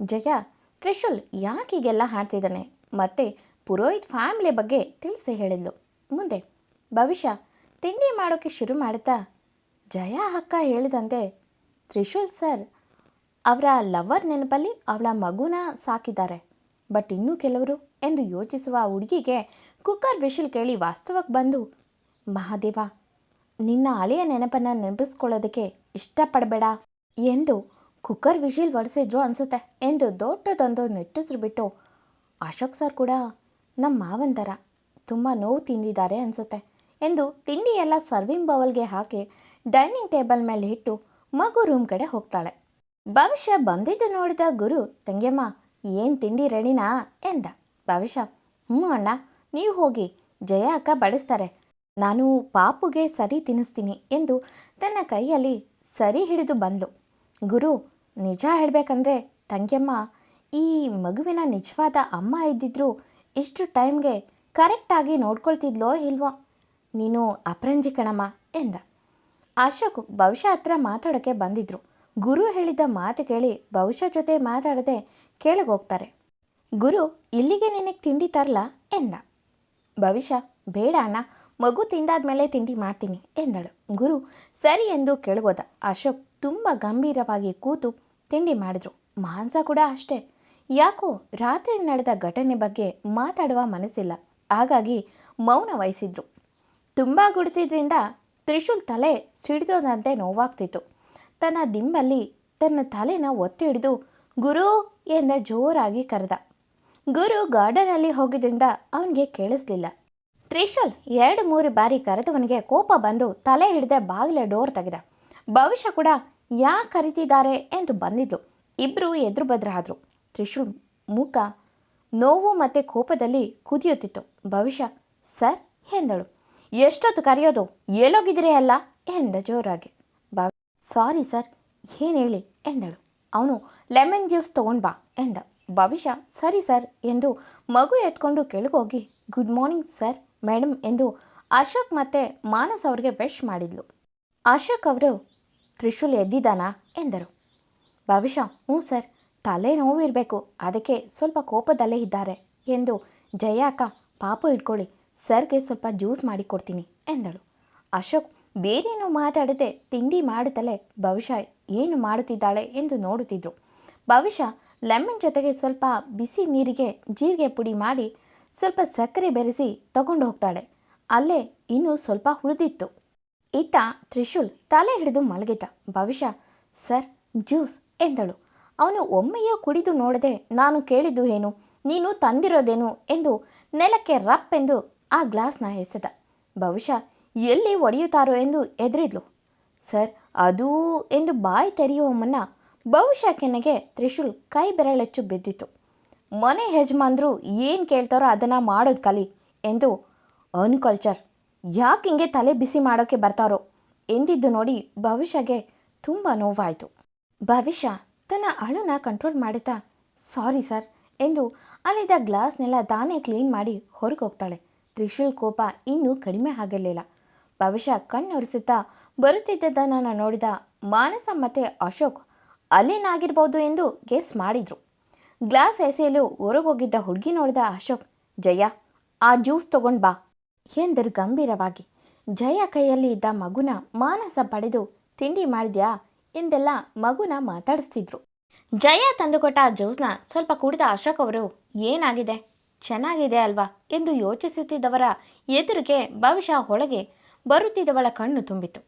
ಜಯ, ತ್ರಿಶೂಲ್ ಯಾಕೀಗೆಲ್ಲ ಹಾಡ್ತಿದ್ದಾನೆ ಮತ್ತೆ ಪುರೋಹಿತ್ ಫ್ಯಾಮಿಲಿ ಬಗ್ಗೆ ತಿಳಿಸಿ ಹೇಳಿದ್ಲು. ಮುಂದೆ, ಭವಿಷ್ಯ, ತಿಂಡಿ ಮಾಡೋಕ್ಕೆ ಶುರು ಮಾಡುತ್ತಾ? ಜಯ ಅಕ್ಕ ಹೇಳಿದಂತೆ, ತ್ರಿಶೂಲ್ ಸರ್, ಅವರ ಲವರ್ ನೆನಪಲ್ಲಿ ಅವಳ ಮಗುನ ಸಾಕಿದ್ದಾರೆ. ಬಟ್ ಇನ್ನೂ ಕೆಲವರು ಎಂದು ಯೋಚಿಸುವ ಹುಡುಗಿಗೆ ಕುಕ್ಕರ್ ವಿಶಿಲ್ ಕೇಳಿ ವಾಸ್ತವಕ್ಕೆ ಬಂದು, ಮಹಾದೇವ, ನಿನ್ನ ಹಳೆಯ ನೆನಪನ್ನು ನೆನಪಿಸ್ಕೊಳ್ಳೋದಕ್ಕೆ ಇಷ್ಟಪಡಬೇಡ ಎಂದು ಕುಕ್ಕರ್ ವಿಶಿಲ್ ಒರೆಸಿದ್ರು ಅನಿಸುತ್ತೆ. ಎಂದು ದೊಡ್ಡದೊಂದು ನೆಟ್ಟಿಸ್ರು ಬಿಟ್ಟು, ಅಶೋಕ್ ಸರ್ ಕೂಡ ನಮ್ಮ ಮಾವನ ಥರ ತುಂಬ ನೋವು ತಿಂದಿದ್ದಾರೆ ಅನಿಸುತ್ತೆ ಎಂದು ತಿಂಡಿ ಎಲ್ಲ ಸರ್ವಿಂಗ್ ಬೌಲ್ಗೆ ಹಾಕಿ ಡೈನಿಂಗ್ ಟೇಬಲ್ ಮೇಲೆ ಇಟ್ಟು ಮಗು ರೂಮ್ ಕಡೆ ಹೋಗ್ತಾಳೆ. ಭವಿಷ್ಯ ಬಂದಿದ್ದು ನೋಡಿದ ಗುರು, ತಂಗ್ಯಮ್ಮ, ಏನು ತಿಂಡಿ ರೆಡಿನಾ? ಎಂದ. ಭವಿಷ್ಯ ಹ್ಞೂ ಅಣ್ಣ, ನೀವು ಹೋಗಿ ಜಯ ಅಕ್ಕ ಬಡಿಸ್ತಾರೆ. ನಾನು ಪಾಪುಗೆ ಸರಿ ತಿನ್ನಿಸ್ತೀನಿ ಎಂದು ತನ್ನ ಕೈಯಲ್ಲಿ ಸರಿ ಹಿಡಿದು ಬಂದಳು ಗುರು ನಿಜ ಹೇಳಬೇಕಂದ್ರೆ ತಂಗಿಯಮ್ಮ, ಈ ಮಗುವಿನ ನಿಜವಾದ ಅಮ್ಮ ಇದ್ದಿದ್ರು ಇಷ್ಟು ಟೈಮ್ಗೆ ಕರೆಕ್ಟಾಗಿ ನೋಡ್ಕೊಳ್ತಿದ್ಲೋ ಇಲ್ವೋ? ನೀನು ಅಪರಂಜಿ ಕಣಮ್ಮ ಎಂದ. ಅಶೋಕ್ ಭವಿಷ್ಯ ಹತ್ರ ಮಾತಾಡೋಕ್ಕೆ ಬಂದಿದ್ರು. ಗುರು ಹೇಳಿದ ಮಾತು ಕೇಳಿ ಭವಿಷ್ಯ ಜೊತೆ ಮಾತಾಡದೆ ಕೇಳಗೋಗ್ತಾರೆ ಗುರು, ಇಲ್ಲಿಗೆ ನಿನಗೆ ತಿಂಡಿ ತರಲಾ ಎಂದ. ಭವಿಷ್ಯ, ಬೇಡ ಅಣ್ಣ, ಮಗು ತಿಂದಾದ್ಮೇಲೆ ತಿಂಡಿ ಮಾಡ್ತೀನಿ ಎಂದಳು. ಗುರು ಸರಿ ಎಂದು ಕೆಳಗೋದ ಅಶೋಕ್ ತುಂಬ ಗಂಭೀರವಾಗಿ ಕೂತು ತಿಂಡಿ ಮಾಡಿದ್ರು. ಮಾಂಸ ಕೂಡ ಅಷ್ಟೇ. ಯಾಕೋ ರಾತ್ರಿ ನಡೆದ ಘಟನೆ ಬಗ್ಗೆ ಮಾತಾಡುವ ಮನಸ್ಸಿಲ್ಲ. ಹಾಗಾಗಿ ಮೌನ ವಹಿಸಿದ್ರು. ತುಂಬ ಗುಡ್ತಿದ್ರಿಂದ ತ್ರಿಶೂಲ್ ತಲೆ ಸಿಡಿದೋದಂತೆ ನೋವಾಗ್ತಿತ್ತು. ತನ್ನ ದಿಂಬಲ್ಲಿ ತನ್ನ ತಲೆನ ಒತ್ತಿ ಹಿಡಿದು, ಗುರು ಎಂದ ಜೋರಾಗಿ ಕರೆದ. ಗುರು ಗಾರ್ಡನಲ್ಲಿ ಹೋಗಿದ್ರಿಂದ ಅವನಿಗೆ ಕೇಳಿಸ್ಲಿಲ್ಲ. ತ್ರಿಶೂಲ್ ಎರಡು ಮೂರು ಬಾರಿ ಕರೆದವನಿಗೆ ಕೋಪ ಬಂದು ತಲೆ ಹಿಡಿದ ಬಾಗಿಲ ಡೋರ್ ತೆಗೆದ. ಭವಿಷ್ಯ ಕೂಡ ಯಾಕೆ ಕರಿತಿದ್ದಾರೆ ಎಂದು ಬಂದಿದ್ಲು. ಇಬ್ಬರು ಎದುರು ಬದ್ರಾದ್ರು ತ್ರಿಶೂಲ್ ಮುಖ ನೋವು ಮತ್ತು ಕೋಪದಲ್ಲಿ ಕುದಿಯುತ್ತಿತ್ತು. ಭವಿಷ್ಯ, ಸರ್, ಎಂದಳು. ಎಷ್ಟೊತ್ತು ಕರೆಯೋದು? ಎಲ್ಲೋಗಿದ್ರೆ ಅಲ್ಲ? ಎಂದ ಜೋರಾಗಿ. ಬಾ ಸಾರಿ, ಸರ್, ಏನು ಹೇಳಿ? ಎಂದಳು. ಅವನು, ಲೆಮನ್ ಜ್ಯೂಸ್ ತೊಗೊಂಡು ಬಾ, ಎಂದ. ಭವಿಷ್ಯ, ಸರಿ, ಸರ್, ಎಂದು ಮಗು ಎತ್ಕೊಂಡು ಕೆಳಗೋಗಿ, ಗುಡ್ ಮಾರ್ನಿಂಗ್, ಸರ್ ಮೇಡಮ್ ಎಂದು ಅಶೋಕ್ ಮತ್ತು ಮಾನಸ್ ಅವ್ರಿಗೆ ವೆಶ್ ಮಾಡಿದ್ಲು. ಅಶೋಕ್ ಅವರು ತ್ರಿಶೂಲ್ ಎದ್ದಿದ್ದಾನಾ? ಎಂದರು. ಭವಿಷ್ಯ, ಹ್ಞೂ ಸರ್, ತಲೆ ನೋವು ಇರಬೇಕು, ಅದಕ್ಕೆ ಸ್ವಲ್ಪ ಕೋಪದಲ್ಲೇ ಇದ್ದಾರೆ ಎಂದು ಜಯ ಅಕ್ಕ, ಪಾಪ ಇಟ್ಕೊಳ್ಳಿ ಸರ್ಗೆ ಸ್ವಲ್ಪ ಜ್ಯೂಸ್ ಮಾಡಿಕೊಡ್ತೀನಿ ಎಂದಳು. ಅಶೋಕ್, ಬೇರೇನು ಮಾತಾಡದೆ ತಿಂಡಿ ಮಾಡುತ್ತಲೇ ಭವಿಷ್ಯ ಏನು ಮಾಡುತ್ತಿದ್ದಾಳೆ ಎಂದು ನೋಡುತ್ತಿದ್ರು. ಭವಿಷ್ಯ, ಲೆಮನ್ ಜೊತೆಗೆ ಸ್ವಲ್ಪ ಬಿಸಿ ನೀರಿಗೆ ಜೀರಿಗೆ ಪುಡಿ ಮಾಡಿ ಸ್ವಲ್ಪ ಸಕ್ಕರೆ ಬೆರೆಸಿ ತಗೊಂಡು ಹೋಗ್ತಾಳೆ. ಅಲ್ಲೇ ಇನ್ನೂ ಸ್ವಲ್ಪ ಉಳಿದಿತ್ತು. ಇತ್ತ ತ್ರಿಶೂಲ್ ತಲೆ ಹಿಡಿದು ಮಲಗಿದ್ದ. ಭವಿಷ್ಯ, ಸರ್, ಜ್ಯೂಸ್ ಎಂದಳು. ಅವನು ಒಮ್ಮೆಯೂ ಕುಡಿದು ನೋಡದೆ ನಾನು ಕೇಳಿದ್ದು ಏನು? ನೀನು ತಂದಿರೋದೇನು? ಎಂದು ನೆಲಕ್ಕೆ ರಪ್ ಎಂದು ಆ ಗ್ಲಾಸ್ನ ಎಸೆದ. ಬಹುಶಃ ಎಲ್ಲಿ ಒಡೆಯುತ್ತಾರೋ ಎಂದು ಎದುರಿದ್ಲು ಸರ್, ಅದು ಎಂದು ಬಾಯಿ ತೆರೆಯುವ ಮುನ್ನ ಬಹುಶಃ ಕೆನೆಗೆ ತ್ರಿಶೂಲ್ ಕೈ ಬೆರಳೆಚ್ಚು ಬಿದ್ದಿತು ಮನೆ ಯಜಮಾನ್ರು ಏನು ಕೇಳ್ತಾರೋ ಅದನ್ನು ಮಾಡೋದು ಕಲಿ ಎಂದು ಅನ್ಕಲ್ಚರ್ ಯಾಕೆ ಹಿಂಗೆ ತಲೆ ಬಿಸಿ ಮಾಡೋಕ್ಕೆ ಬರ್ತಾರೋ? ಎಂದಿದ್ದು ನೋಡಿ ಭವಿಷ್ಯಗೆ ತುಂಬ ನೋವಾಯಿತು. ಭವಿಷ್ಯ ತನ್ನ ಅಳುನ ಕಂಟ್ರೋಲ್ ಮಾಡುತ್ತಾ ಸಾರಿ ಸರ್ ಎಂದು ಅಲ್ಲಿದ್ದ ಗ್ಲಾಸ್ನೆಲ್ಲ ತಾನೇ ಕ್ಲೀನ್ ಮಾಡಿ ಹೊರಗೆ ಹೋಗ್ತಾಳೆ. ತ್ರಿಶೂಲ್ ಕೋಪ ಇನ್ನೂ ಕಡಿಮೆ ಆಗಲಿಲ್ಲ. ಭವಿಷ್ಯ ಕಣ್ಣೊರೆಸುತ್ತಾ ಬರುತ್ತಿದ್ದದನ್ನು ನೋಡಿದ ಮಾನಸ ಮತ್ತೆ ಅಶೋಕ್ ಅಲ್ಲೇನಾಗಿರ್ಬೋದು ಎಂದು ಗೆಸ್ ಮಾಡಿದರು. ಗ್ಲಾಸ್ ಎಸೆಯಲು ಹೊರಗೋಗಿದ್ದ ಹುಡುಗಿ ನೋಡಿದ ಅಶೋಕ್, ಜಯ, ಆ ಜ್ಯೂಸ್ ತಗೊಂಡ್ ಬಾ. ಎಂದರು ಗಂಭೀರವಾಗಿ. ಜಯ ಕೈಯಲ್ಲಿ ಇದ್ದ ಮಗುನ ಮಾನಸ ಪಡೆದು, ತಿಂಡಿ ಮಾಡಿದ್ಯಾ? ಎಂದೆಲ್ಲ ಮಗುನ ಮಾತಾಡಿಸ್ತಿದ್ರು. ಜಯ ತಂದುಕೊಟ್ಟ ಜ್ಯೂಸ್ನ ಸ್ವಲ್ಪ ಕುಡಿದ ಅಶೋಕ್ ಅವರು, ಏನಾಗಿದೆ? ಚೆನ್ನಾಗಿದೆ ಅಲ್ವಾ? ಎಂದು ಯೋಚಿಸುತ್ತಿದ್ದವರ ಎದುರಿಗೆ ಭವಿಷ್ಯ ಒಳಗೆ ಬರುತ್ತಿದ್ದವಳ ಕಣ್ಣು ತುಂಬಿತು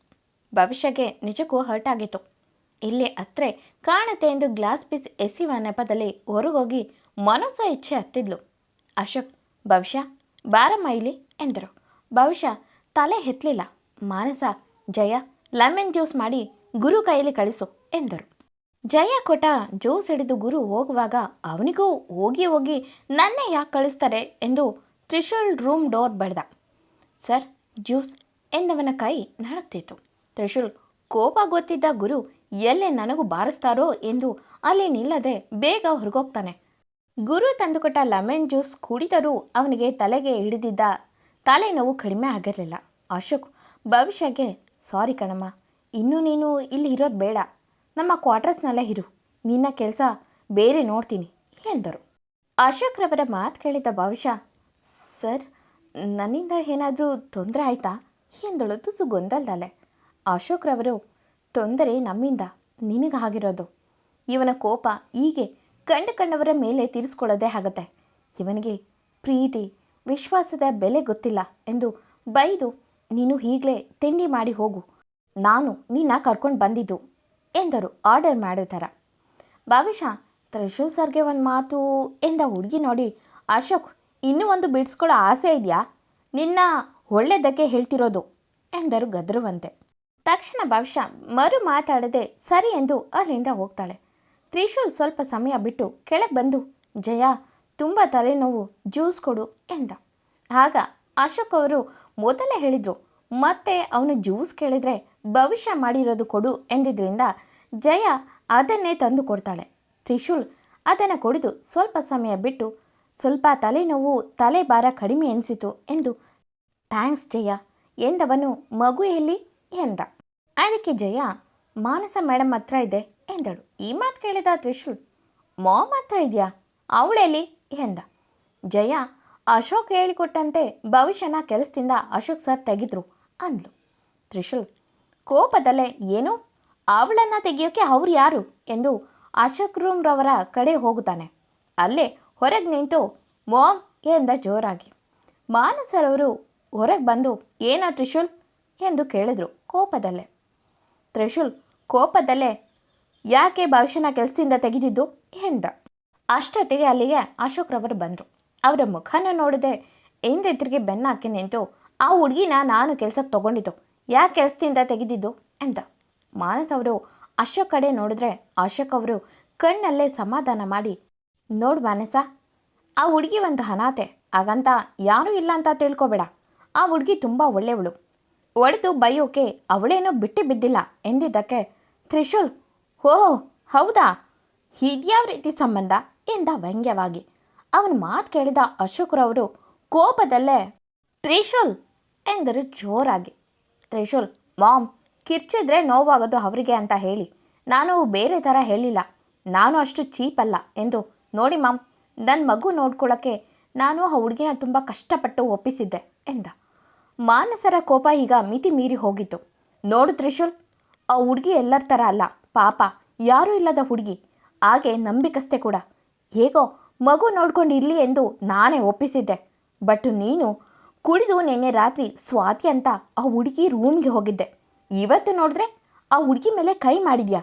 ಭವಿಷ್ಯಕ್ಕೆ ನಿಜಕ್ಕೂ ಹರ್ಟ್ ಆಗಿತ್ತು ಇಲ್ಲಿ ಹತ್ರೆ ಕಾಣತ್ತೆ ಎಂದು ಗ್ಲಾಸ್ ಪೀಸ್ ಎಸೆಯುವ ನೆಪದಲ್ಲಿ ಹೊರಗೋಗಿ ಮನಸ್ಸ ಇಚ್ಛೆ ಹತ್ತಿದ್ಲು. ಅಶೋಕ್, ಭವಿಷ್ಯ, ಬಾರಮ್ಮ ಇಲ್ಲಿ? ಎಂದರು. ಬಹುಶಃ ತಲೆ ಎತ್ತಲಿಲ್ಲ. ಮಾನಸ, ಜಯ, ಲೆಮನ್ ಜ್ಯೂಸ್ ಮಾಡಿ ಗುರು ಕೈಯಲ್ಲಿ ಕಳಿಸು ಎಂದರು. ಜಯ ಕೊಟ್ಟ ಜ್ಯೂಸ್ ಹಿಡಿದು ಗುರು ಹೋಗುವಾಗ ಅವನಿಗೂ ಹೋಗಿ ಹೋಗಿ ನನ್ನೇ ಯಾಕೆ ಕಳಿಸ್ತಾರೆ ಎಂದು ತ್ರಿಶೂಲ್ ರೂಮ್ ಡೋರ್ ಬಡ್ದ. ಸರ್, ಜ್ಯೂಸ್ ಎಂದವನ ಕೈ ನಡುತ್ತಿತ್ತು ತ್ರಿಶೂಲ್, ಕೋಪ ಗೊತ್ತಿದ್ದ ಗುರು ಎಲ್ಲೇ ನನಗೂ ಬಾರಿಸ್ತಾರೋ ಎಂದು ಅಲ್ಲಿ ನಿಲ್ಲದೆ ಬೇಗ ಹೊರಗೋಗ್ತಾನೆ. ಗುರು ತಂದುಕೊಟ್ಟ ಲೆಮನ್ ಜ್ಯೂಸ್ ಕುಡಿದರೂ ಅವನಿಗೆ ತಲೆಗೆ ಹಿಡಿದಿದ್ದ ತಲೆನೋವು ಕಡಿಮೆ ಆಗಿರಲಿಲ್ಲ. ಅಶೋಕ್, ಭವಿಷ್ಯಕ್ಕೆ, ಸಾರಿ ಕಣಮ್ಮ, ಇನ್ನೂ ನೀನು ಇಲ್ಲಿ ಇರೋದು ಬೇಡ. ನಮ್ಮ ಕ್ವಾರ್ಟರ್ಸ್ನಲ್ಲೇ ಇರು. ನಿನ್ನ ಕೆಲಸ ಬೇರೆ ನೋಡ್ತೀನಿ, ಎಂದರು. ಅಶೋಕ್ರವರ ಮಾತು ಕೇಳಿದ ಭವಿಷ್ಯ, ಸರ್, ನನ್ನಿಂದ ಏನಾದರೂ ತೊಂದರೆ ಆಯಿತಾ? ಎಂದಳು ತುಸು ಗೊಂದಲದಲ್ಲೇ. ಅಶೋಕ್ರವರು, ತೊಂದರೆ ನಮ್ಮಿಂದ ನಿನಗಾಗಿರೋದು ಇವನ ಕೋಪ ಹೀಗೆ ಕಂಡು ಕಂಡವರ ಮೇಲೆ ತೀರಿಸ್ಕೊಳ್ಳೋದೇ ಆಗತ್ತೆ. ಇವನಿಗೆ ಪ್ರೀತಿ ವಿಶ್ವಾಸದ ಬೆಲೆ ಗೊತ್ತಿಲ್ಲ ಎಂದು ಬೈದು, ನೀನು ಈಗಲೇ ತಿಂಡಿ ಮಾಡಿ ಹೋಗು. ನಾನು ನಿನ್ನ ಕರ್ಕೊಂಡು ಬಂದಿದ್ದು ಎಂದರು ಆರ್ಡರ್ ಮಾಡೋ ಥರ. ಭವಿಷ್ಯ ತ್ರಿಶೂಲ್ ಸರ್ಗೆ ಒಂದು ಮಾತು ಎಂದ ಹುಡುಗಿ ನೋಡಿ, ಅಶೋಕ್, ಇನ್ನೂ ಒಂದು ಬಿಡಿಸ್ಕೊಳ್ಳೋ ಆಸೆ ಇದೆಯಾ? ನಿನ್ನ ಒಳ್ಳೆಯದಕ್ಕೆ ಹೇಳ್ತಿರೋದು ಎಂದರು ಗದ್ರುವಂತೆ. ತಕ್ಷಣ ಭವಿಷ್ಯ ಮರು ಮಾತಾಡದೆ ಸರಿ ಎಂದು ಅಲ್ಲಿಂದ ಹೋಗ್ತಾಳೆ. ತ್ರಿಶೂಲ್ ಸ್ವಲ್ಪ ಸಮಯ ಬಿಟ್ಟು ಕೆಳಗೆ ಬಂದು, ಜಯ ತುಂಬ ತಲೆನೋವು, ಜ್ಯೂಸ್ ಕೊಡು ಎಂದ. ಆಗ ಅಶೋಕ್ ಅವರು ಮೊದಲೇ ಹೇಳಿದರು, ಮತ್ತೆ ಅವನು ಜ್ಯೂಸ್ ಕೇಳಿದರೆ ಭವಿಷ್ಯ ಮಾಡಿರೋದು ಕೊಡು ಎಂದಿದ್ದರಿಂದ ಜಯ ಅದನ್ನೇ ತಂದು ಕೊಡ್ತಾಳೆ. ತ್ರಿಶೂಲ್ ಅದನ್ನು ಕುಡಿದು ಸ್ವಲ್ಪ ಸಮಯ ಬಿಟ್ಟು ಸ್ವಲ್ಪ ತಲೆನೋವು ತಲೆ ಭಾರ ಕಡಿಮೆ ಎನಿಸಿತು ಎಂದು, ಥ್ಯಾಂಕ್ಸ್ ಜಯ ಎಂದವನು ಮಗು ಎಲ್ಲಿ ಎಂದ. ಅದಕ್ಕೆ ಜಯ, ಮಾನಸ ಮೇಡಮ್ ಹತ್ರ ಇದೆ ಎಂದಳು. ಈ ಮಾತು ಕೇಳಿದ ತ್ರಿಶೂಲ್ ಮಾಮ್ ಹತ್ರ ಇದೆಯಾ? ಅವಳೆಲ್ಲಿ ಎಂದ. ಜಯ, ಅಶೋಕ್ ಹೇಳಿಕೊಟ್ಟಂತೆ ಭವಿಷ್ಯನ ಕೆಲಸದಿಂದ ಅಶೋಕ್ ಸರ್ ತೆಗೆದ್ರು ಅಂದ್ಲು. ತ್ರಿಶೂಲ್, ಕೋಪದಲ್ಲೇ ಏನು? ಅವಳನ್ನು ತೆಗೆಯೋಕೆ ಅವ್ರು ಯಾರು ಎಂದು ಅಶೋಕ್ ರೂಮ್ರವರ ಕಡೆ ಹೋಗುತ್ತಾನೆ. ಅಲ್ಲೇ ಹೊರಗೆ ನಿಂತು ಮೋಮ್ ಎಂದ ಜೋರಾಗಿ. ಮಾನಸರವರು ಹೊರಗೆ ಬಂದು, ಏನ ತ್ರಿಶೂಲ್? ಎಂದು ಕೇಳಿದ್ರು ಕೋಪದಲ್ಲೇ. ತ್ರಿಶೂಲ್, ಕೋಪದಲ್ಲೇ ಯಾಕೆ ಭವಿಷ್ಯನ ಕೆಲಸದಿಂದ ತೆಗೆದಿದ್ದು? ಎಂದ. ಅಷ್ಟೊತ್ತಿಗೆ ಅಲ್ಲಿಗೆ ಅಶೋಕ್ರವರು ಬಂದರು. ಅವರ ಮುಖನ ನೋಡಿದೆ ಎಂದೆದ್ರಿಗೆ ಬೆನ್ನ ಹಾಕಿ ನಿಂತು, ಆ ಹುಡುಗಿನ ನಾನು ಕೆಲಸಕ್ಕೆ ತಗೊಂಡಿದ್ದು. ಯಾಕೆ ಕೆಲಸದಿಂದ ತೆಗೆದಿದ್ದು? ಎಂದ. ಮಾನಸ್ ಅವರು ಅಶೋಕ್ ಕಡೆ ನೋಡಿದ್ರೆ ಅಶೋಕ್ ಅವರು ಕಣ್ಣಲ್ಲೇ ಸಮಾಧಾನ ಮಾಡಿ, ನೋಡು ಮಾನಸ, ಆ ಹುಡುಗಿ ಒಂದು ಅನಾಥೆ. ಹಾಗಂತ ಯಾರೂ ಇಲ್ಲ ಅಂತ ತಿಳ್ಕೊಬೇಡ. ಆ ಹುಡುಗಿ ತುಂಬ ಒಳ್ಳೆಯವಳು. ಒಡೆದು ಬೈಯೋಕೆ ಅವಳೇನೋ ಬಿಟ್ಟು ಬಿದ್ದಿಲ್ಲ ಎಂದಿದ್ದಕ್ಕೆ ತ್ರಿಶೂಲ್ ಓ ಹೌದಾ? ಇದ್ಯಾವ ರೀತಿ ಸಂಬಂಧ? ಎಂದ ವ್ಯಂಗ್ಯವಾಗಿ. ಅವನ ಮಾತು ಕೇಳಿದ ಅಶೋಕ್ರವರು ಕೋಪದಲ್ಲೇ, ತ್ರಿಶೂಲ್! ಎಂದರು ಜೋರಾಗಿ. ತ್ರಿಶೂಲ್, ಮಾಮ್, ಕಿರ್ಚಿದ್ರೆ ನೋವಾಗೋದು ಅವರಿಗೆ ಅಂತ ಹೇಳಿ. ನಾನು ಬೇರೆ ಥರ ಹೇಳಿಲ್ಲ. ನಾನು ಅಷ್ಟು ಚೀಪ್ ಅಲ್ಲ ಎಂದು ನೋಡಿ ಮಾಮ್ ನನ್ನ ಮಗು ನೋಡ್ಕೊಳ್ಳೋಕ್ಕೆ ನಾನು ಆ ಹುಡುಗಿನ ತುಂಬ ಕಷ್ಟಪಟ್ಟು ಒಪ್ಪಿಸಿದ್ದೆ ಎಂದ. ಮಾನಸರ ಕೋಪ ಈಗ ಮಿತಿ ಮೀರಿ ಹೋಗಿತ್ತು. ನೋಡು ತ್ರಿಶೂಲ್, ಆ ಹುಡುಗಿ ಎಲ್ಲರ ಥರ ಅಲ್ಲ. ಪಾಪ, ಯಾರೂ ಇಲ್ಲದ ಹುಡುಗಿ. ಹಾಗೆ ನಂಬಿಕಸ್ತೆ ಕೂಡ. ಹೇಗೋ ಮಗು ನೋಡ್ಕೊಂಡು ಎಂದು ನಾನೇ ಒಪ್ಪಿಸಿದ್ದೆ. ಬಟ್ ನೀನು ಕುಡಿದು ನಿನ್ನೆ ರಾತ್ರಿ ಸ್ವಾತಿ ಅಂತ ಆ ಹುಡುಗಿ ರೂಮ್ಗೆ ಹೋಗಿದ್ದೆ. ಇವತ್ತು ನೋಡಿದ್ರೆ ಆ ಹುಡುಗಿ ಮೇಲೆ ಕೈ ಮಾಡಿದ್ಯಾ?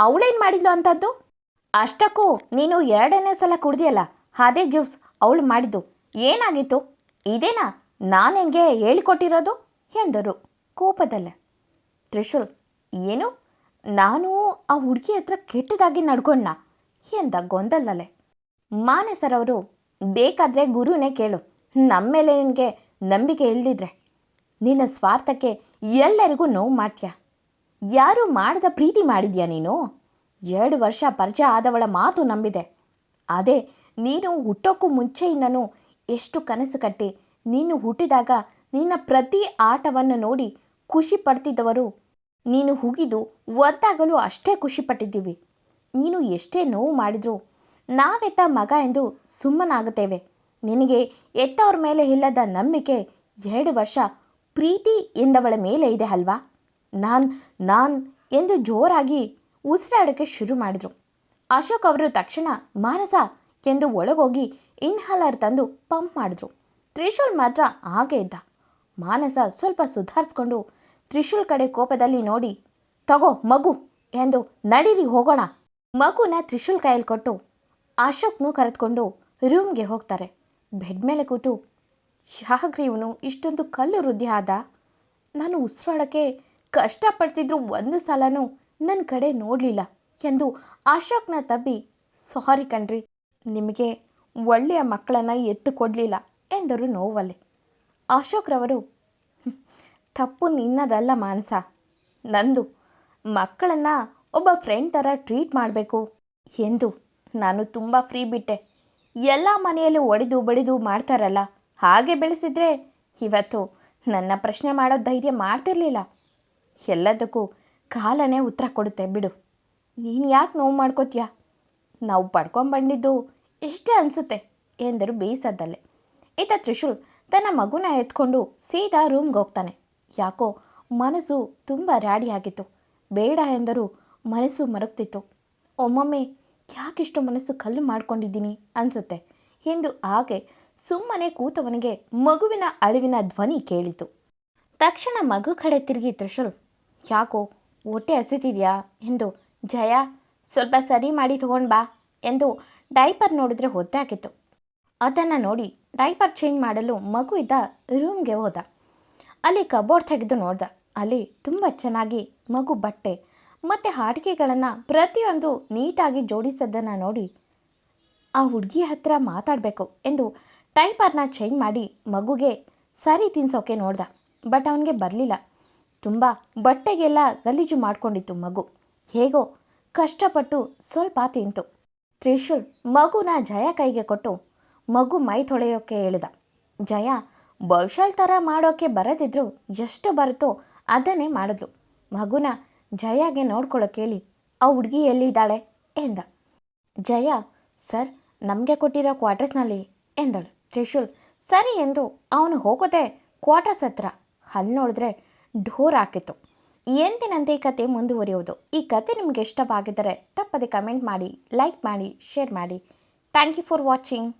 ಅವಳೇನು ಮಾಡಿದ್ಲು ಅಂತದ್ದು? ಅಷ್ಟಕ್ಕೂ ನೀನು ಎರಡನೇ ಸಲ ಕುಡ್ದಿಯಲ್ಲ, ಅದೇ ಜ್ಯೂಸ್ ಅವಳು ಮಾಡಿದ್ದು. ಏನಾಗಿತ್ತು? ಇದೇನಾ ನಾನು ಹೆಂಗೆ ಹೇಳಿಕೊಟ್ಟಿರೋದು? ಎಂದರು ಕೋಪದಲ್ಲೇ. ತ್ರಿಶೂಲ್, ಏನು? ನಾನು ಆ ಹುಡುಗಿ ಹತ್ರ ಕೆಟ್ಟದಾಗಿ ನಡ್ಕೊಂಡ ಎಂದ ಗೊಂದಲದಲ್ಲೇ. ಮಾನಸರವರು ಬೇಕಾದರೆ ಗುರುನೇ ಕೇಳು. ನಮ್ಮ ಮೇಲೆ ನಿನಗೆ ನಂಬಿಕೆ ಇಲ್ಲದಿದ್ರೆ ನಿನ್ನ ಸ್ವಾರ್ಥಕ್ಕೆ ಎಲ್ಲರಿಗೂ ನೋವು ಮಾಡ್ತೀಯ? ಯಾರು ಮಾಡದ ಪ್ರೀತಿ ಮಾಡಿದ್ಯಾ ನೀನು? ಎರಡು ವರ್ಷ ಪರಿಚಯ ಆದವಳ ಮಾತು ನಂಬಿದೆ. ಅದೇ, ನೀನು ಹುಟ್ಟೋಕ್ಕೂ ಮುಂಚೆಯಿಂದನೂ ಎಷ್ಟು ಕನಸು ಕಟ್ಟಿ ನೀನು ಹುಟ್ಟಿದಾಗ ನಿನ್ನ ಪ್ರತಿ ಆಟವನ್ನು ನೋಡಿ ಖುಷಿ ಪಡ್ತಿದ್ದವರು ನೀನು ಹುಗಿದು ಒದ್ದಾಗಲೂ ಅಷ್ಟೇ ಖುಷಿಪಟ್ಟಿದ್ದೀವಿ ನೀನು ಎಷ್ಟೇ ನೋವು ಮಾಡಿದರೂ ನಾವೆತ್ತ ಮಗ ಎಂದು ಸುಮ್ಮನಾಗುತ್ತೇವೆ. ನಿನಗೆ ಎತ್ತವ್ರ ಮೇಲೆ ಇಲ್ಲದ ನಂಬಿಕೆ ಎರಡು ವರ್ಷ ಪ್ರೀತಿ ಎಂದವಳ ಮೇಲೆ ಇದೆ ಅಲ್ವಾ? ನಾನ್ ನಾನ್ ಎಂದು ಜೋರಾಗಿ ಉಸಿರಾಡೋಕ್ಕೆ ಶುರು ಮಾಡಿದರು. ಅಶೋಕ್ ಅವರು ತಕ್ಷಣ, ಮಾನಸ ಎಂದು ಒಳಗೋಗಿ ಇನ್ಹಲರ್ ತಂದು ಪಂಪ್ ಮಾಡಿದ್ರು. ತ್ರಿಶೂಲ್ ಮಾತ್ರ ಹಾಗೆ ಇದ್ದ. ಮಾನಸ ಸ್ವಲ್ಪ ಸುಧಾರಿಸ್ಕೊಂಡು ತ್ರಿಶೂಲ್ ಕಡೆ ಕೋಪದಲ್ಲಿ ನೋಡಿ, ತಗೋ ಮಗು ಎಂದು ನಡೀರಿ ಹೋಗೋಣ. ಮಗುನ ತ್ರಿಶೂಲ್ ಕೈಯಲ್ಲಿ ಕೊಟ್ಟು ಅಶೋಕ್ನು ಕರೆದುಕೊಂಡು ರೂಮ್ಗೆ ಹೋಗ್ತಾರೆ. ಬೆಡ್ ಮೇಲೆ ಕೂತು ಶಾಹಗ್ರೀವನು ಇಷ್ಟೊಂದು ಕಲ್ಲು ವೃದ್ಧಿ ಆದ. ನಾನು ಉಸಿರಾಡೋಕ್ಕೆ ಕಷ್ಟಪಡ್ತಿದ್ರು ಒಂದು ಸಲನೂ ನನ್ನ ಕಡೆ ನೋಡಲಿಲ್ಲ ಎಂದು ಅಶೋಕ್ನ ತಬ್ಬಿ ಸಾರಿ ಕಣ್ರಿ ನಿಮಗೆ ಒಳ್ಳೆಯ ಮಕ್ಕಳನ್ನು ಎತ್ತು ಕೊಡಲಿಲ್ಲ ಎಂದರು ನೋವಲ್ಲಿ. ಅಶೋಕ್ರವರು "ಹ್ಮ್, ತಪ್ಪು ನಿನ್ನದಲ್ಲ ಮಾನಸ. ನಂದು ಮಕ್ಕಳನ್ನು ಒಬ್ಬ ಫ್ರೆಂಡ್ ಥರ ಟ್ರೀಟ್ ಮಾಡಬೇಕು ಎಂದು ನಾನು ತುಂಬ ಫ್ರೀ ಬಿಟ್ಟೆ. ಎಲ್ಲ ಮನೆಯಲ್ಲೂ ಒಡೆದು ಬಡಿದು ಮಾಡ್ತಾರಲ್ಲ, ಹಾಗೆ ಬೆಳೆಸಿದ್ರೆ ಇವತ್ತು ನನ್ನ ಪ್ರಶ್ನೆ ಮಾಡೋ ಧೈರ್ಯ ಮಾಡ್ತಿರ್ಲಿಲ್ಲ. ಎಲ್ಲದಕ್ಕೂ ಕಾಲನೇ ಉತ್ತರ ಕೊಡುತ್ತೆ ಬಿಡು. ನೀನು ಯಾಕೆ ನೋವು ಮಾಡ್ಕೋತೀಯ? ನಾವು ಪಡ್ಕೊಂಬಂದಿದ್ದು ಇಷ್ಟೇ ಅನಿಸುತ್ತೆ ಎಂದರು ಬೇಯಿಸದ್ದಲ್ಲೇ ಈತ ತ್ರಿಶೂಲ್ ತನ್ನ ಮಗುನ ಎತ್ಕೊಂಡು ಸೀದಾ ರೂಮ್ಗೆ ಹೋಗ್ತಾನೆ. ಯಾಕೋ ಮನಸ್ಸು ತುಂಬ ರಾಡಿಯಾಗಿತ್ತು ಬೇಡ ಎಂದರೂ ಮನಸ್ಸು ಮರುಗ್ತಿತ್ತು. ಒಮ್ಮೊಮ್ಮೆ ಯಾಕಿಷ್ಟು ಮನಸ್ಸು ಕಲ್ಲು ಮಾಡ್ಕೊಂಡಿದ್ದೀನಿ ಅನಿಸುತ್ತೆ? ಎಂದು ಹಾಗೆ ಸುಮ್ಮನೆ ಕೂತವನಿಗೆ ಮಗುವಿನ ಅಳಿವಿನ ಧ್ವನಿ ಕೇಳಿತು. ತಕ್ಷಣ ಮಗು ಕಡೆ ತಿರುಗಿ ತ್ರಿಶೂಲ್, ಯಾಕೋ, ಹೊಟ್ಟೆ ಹಸಿತಿದ್ಯಾ? ಎಂದು ಜಯ, ಸ್ವಲ್ಪ ಸರಿ ಮಾಡಿ ತಗೊಂಡು ಬಾ ಎಂದು ಡೈಪರ್ ನೋಡಿದ್ರೆ ಹಾಕಿತ್ತು. ಅದನ್ನು ನೋಡಿ ಡೈಪರ್ ಚೇಂಜ್ ಮಾಡಲು ಮಗು ಇದ್ದ ರೂಮ್ಗೆ ಹೋದ. ಅಲ್ಲಿ ಕಬೋರ್ಡ್ ತೆಗೆದು ನೋಡ್ದ. ಅಲ್ಲಿ ತುಂಬ ಚೆನ್ನಾಗಿ ಮಗು ಬಟ್ಟೆ ಮತ್ತು ಆಟಿಕೆಗಳನ್ನು ಪ್ರತಿಯೊಂದು ನೀಟಾಗಿ ಜೋಡಿಸೋದನ್ನು ನೋಡಿ ಆ ಹುಡುಗಿ ಹತ್ರ ಮಾತಾಡಬೇಕು ಎಂದು ಟೈಪರ್ನ ಚೇಂಜ್ ಮಾಡಿ ಮಗುಗೆ ಸರಿ ತಿನ್ಸೋಕೆ ನೋಡ್ದ. ಬಟ್ ಅವನಿಗೆ ಬರಲಿಲ್ಲ. ತುಂಬ ಬಟ್ಟೆಗೆಲ್ಲ ಗಲೀಜು ಮಾಡ್ಕೊಂಡಿತ್ತು ಮಗು. ಹೇಗೋ ಕಷ್ಟಪಟ್ಟು ಸ್ವಲ್ಪ ತಿಂತು. ತ್ರಿಶೂಲ್ ಮಗುನ ಜಯ ಕೈಗೆ ಕೊಟ್ಟು ಮಗು ಮೈ ತೊಳೆಯೋಕೆ ಹೇಳಿದ. ಜಯ ಬೌಶಲ್ ಥರ ಮಾಡೋಕ್ಕೆ ಬರದಿದ್ರು ಎಷ್ಟು ಬರುತ್ತೋ ಅದನ್ನೇ ಮಾಡಿದ್ಲು. ಮಗುನ ಜಯಗೆ ನೋಡ್ಕೊಳ್ಳೋಕೆ ಹೇಳಿ, ಆ ಹುಡುಗಿ ಎಲ್ಲಿದ್ದಾಳೆ ಎಂದ. ಜಯ, ಸರ್, ನಮಗೆ ಕೊಟ್ಟಿರೋ ಕ್ವಾರ್ಟರ್ಸ್ನಲ್ಲಿ, ಎಂದಳು. ತ್ರಿಶೂಲ್, ಸರಿ ಎಂದು ಅವನು ಹೋಗೋದೆ ಕ್ವಾರ್ಟರ್ಸ್ ಹತ್ರ. ಅಲ್ಲಿ ನೋಡಿದ್ರೆ ಡೋರ್ ಹಾಕಿತ್ತು. ಎಂದಿನಂತೆ ಈ ಕತೆ ಮುಂದುವರಿಯುವುದು. ಈ ಕತೆ ನಿಮಗೆ ಇಷ್ಟವಾಗಿದ್ದರೆ ತಪ್ಪದೆ ಕಮೆಂಟ್ ಮಾಡಿ, ಲೈಕ್ ಮಾಡಿ, ಶೇರ್ ಮಾಡಿ. Thank you for watching.